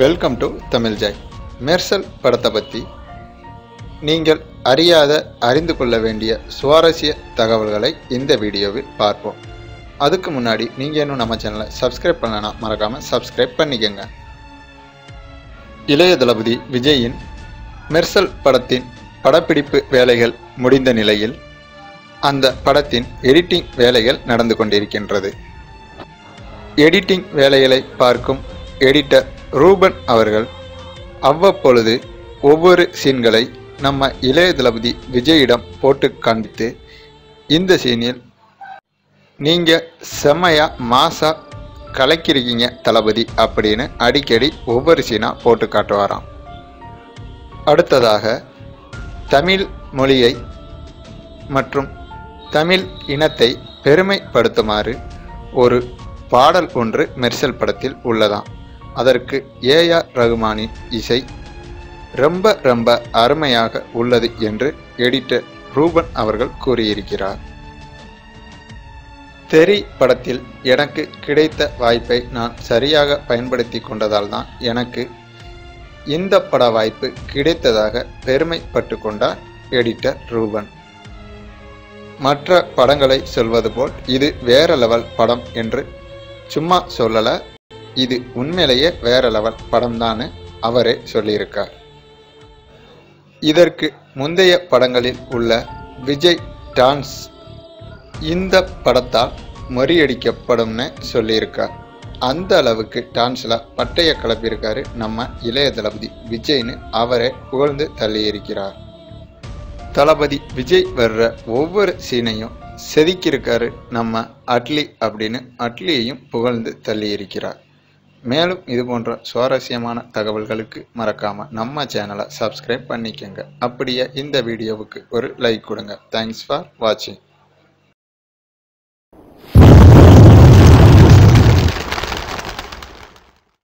Welcome to Tamil joy Mersal படத்தை பற்றி நீங்கள் அறியாத அறிந்து கொள்ள வேண்டிய சுவாரஸ்ய தகவல்களை இந்த வீடியோவில் பார்ப்போம். அதுக்கு முன்னாடி நீங்கள் இன்னும் நம்ம சேனலை சப்ஸ்கிரைப் பண்ணலன்னா மறக்காமல் சப்ஸ்கிரைப் பண்ணிக்கோங்க. இளைய தளபதி விஜயின் மெர்சல் படத்தின் படப்பிடிப்பு வேலைகள் முடிந்த நிலையில் அந்த படத்தின் எடிட்டிங் வேலைகள் நடந்து கொண்டிருக்கின்றது. எடிட்டிங் வேலைகளை பார்க்கும் எடிட்டர் ரூபன் அவர்கள் அவ்வப்பொழுது ஒவ்வொரு சீன்களை நம்ம இளைய தளபதி விஜயிடம் போட்டு காண்பித்து இந்த சீனில் நீங்கள் செம்மையா மாசா கலக்கிருக்கீங்க தளபதி அப்படின்னு அடிக்கடி ஒவ்வொரு சீனாக போட்டு காட்டுவாராம். அடுத்ததாக தமிழ் மொழியை மற்றும் தமிழ் இனத்தை பெருமைப்படுத்துமாறு ஒரு பாடல் ஒன்று மெர்சல் படத்தில் உள்ளதாம். அதற்கு ஏஆர் ரகுமானின் இசை ரொம்ப ரொம்ப அருமையாக உள்ளது என்று எடிட்டர் ரூபன் அவர்கள் கூறியிருக்கிறார். தெரி படத்தில் எனக்கு கிடைத்த வாய்ப்பை நான் சரியாக பயன்படுத்தி கொண்டதால் தான் எனக்கு இந்த பட வாய்ப்பு கிடைத்ததாக பெருமைப்பட்டு கொண்டார் எடிட்டர் ரூபன். மற்ற படங்களை சொல்வது போல் இது வேற லெவல் படம் என்று சும்மா சொல்லலை இது உண்மையிலேயே வேற லெவல் படம்தான்னு அவரே சொல்லியிருக்கார். இதற்கு முந்தைய படங்களில் உள்ள விஜய் டான்ஸ் இந்த படத்தால் மறியடிக்கப்படும்னு சொல்லியிருக்கார். அந்த அளவுக்கு டான்ஸில் பட்டைய கிளப்பியிருக்காரு நம்ம இளைய தளபதி விஜய்னு அவரே புகழ்ந்து தள்ளியிருக்கிறார். தளபதி விஜய் வர்ற ஒவ்வொரு சீனையும் செதுக்கியிருக்காரு நம்ம அட்லி அப்படின்னு அட்லியையும் புகழ்ந்து தள்ளியிருக்கிறார். மேலும் இது போன்ற சுவாரஸ்யமான தகவல்களுக்கு மறக்காமல் நம்ம சேனலை சப்ஸ்கிரைப் பண்ணிக்கோங்க. அப்படியே இந்த வீடியோவுக்கு ஒரு லைக் கொடுங்க. தேங்க்ஸ் ஃபார் வாட்சிங்